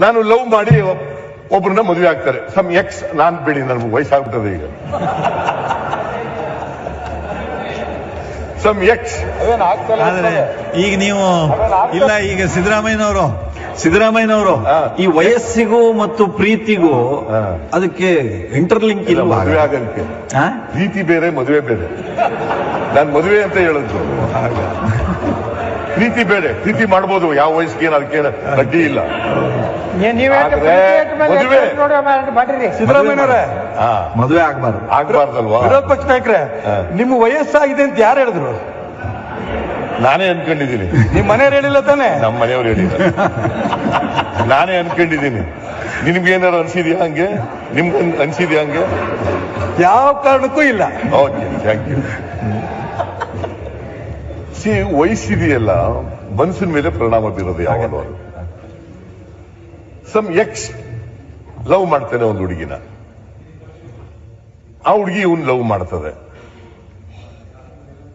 ನಾನು ಲವ್ ಮಾಡಿ ಒಬ್ಬರನ್ನ ಮದುವೆ ಆಗ್ತಾರೆ. ಸಮ್ ಎಕ್ಸ್ ನಾನ್ ಬೇಡಿ ನನ್ಗೆ ವಯಸ್ಸಾಗ್ಬಿಟ್ಟದೆ ಈಗ. ಸಮ್ ಎಕ್ಸ್ ಆದ್ರೆ ಈಗ ನೀವು ಇಲ್ಲ ಈಗ ಸಿದ್ದರಾಮಯ್ಯನವರು ಸಿದ್ದರಾಮಯ್ಯನವರು. ಈ ವಯಸ್ಸಿಗೂ ಮತ್ತು ಪ್ರೀತಿಗೂ. ಅದಕ್ಕೆ ಇಂಟರ್ಲಿಂಕ್ ಇಲ್ಲ ಇಲ್ಲ ಮದುವೆ ಆಗಲಿಕ್ಕೆ ಪ್ರೀತಿ ಬೇರೆ ಮದುವೆ ಬೇರೆ. ನಾನು ಮದುವೆ ಅಂತ ಹೇಳಿದ್ರು. ಪ್ರೀತಿ ಬೇಡ ಪ್ರೀತಿ ಮಾಡ್ಬೋದು. ಯಾವ ವಯಸ್ಸಿಗೆ ಏನು ಅದಕ್ಕೆ ಅಡ್ಡಿ ಇಲ್ಲ. ಮದುವೆ ಮದುವೆ ಆಗ್ಬಾರ್ದು. ಆಗ್ಬಾರ್ದಲ್ವಾ? ವಿರೋಧ ಪಕ್ಷ ನಾಯಕರೇ. ನಿಮ್ಮ ವಯಸ್ಸಾಗಿದೆ ಅಂತ ಯಾರು ಹೇಳಿದ್ರು? ನಾನೇ ಅನ್ಕೊಂಡಿದ್ದೀನಿ. ನಿಮ್ ಮನೆಯವ್ರು ಹೇಳಿಲ್ಲ ತಾನೆ? ನಮ್ಮ ಮನೆಯವ್ರು ಹೇಳಿಲ್ಲ. ನಾನೇ ಅನ್ಕೊಂಡಿದ್ದೀನಿ. ನಿಮ್ಗೆ ಏನಾರು ಅನ್ಸಿದ್ಯಾ ಹಂಗೆ? ನಿಮ್ಗೆ ಅನ್- ಅನ್ಸಿದ್ಯಾ ಹಂಗೆ? ಯಾವ ಕಾರಣಕ್ಕೂ ಇಲ್ಲ. ಓಕೆ ಥ್ಯಾಂಕ್ ಯು ಸಿ ವಯಸ್ಸಿದೆಯಲ್ಲ ಮನಸ್ಸಿನ ಮೇಲೆ ಪರಿಣಾಮ ಬೀರೋದು ಯಾವಾಗಲೂ ಅದು ಸಮ್ ಎಕ್ಸ್ ಲವ್ ಮಾಡ್ತಾನೆ ಒಂದು ಹುಡುಗಿನ. ಆ ಹುಡುಗಿ ಇವನ್ ಲವ್ ಮಾಡ್ತದೆ.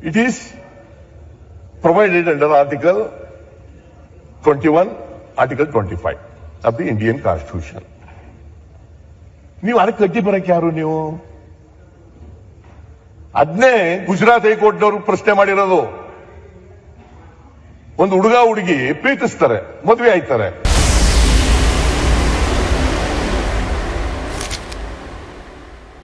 It is provided under article twenty one article twenty five of the Indian constitution ನೀವು ಅದಕ್ಕೆ ಕಟ್ಟಿ ಬರಕ್ಕೆ ಯಾರು ನೀವು? ಅದನ್ನೇ ಗುಜರಾತ್ ಹೈಕೋರ್ಟ್ನವರು ಪ್ರಶ್ನೆ ಮಾಡಿರೋದು. ಒಂದು ಹುಡುಗ ಹುಡುಗಿ ಪ್ರೀತಿಸ್ತಾರೆ ಮದುವೆ ಆಯ್ತಾರೆ.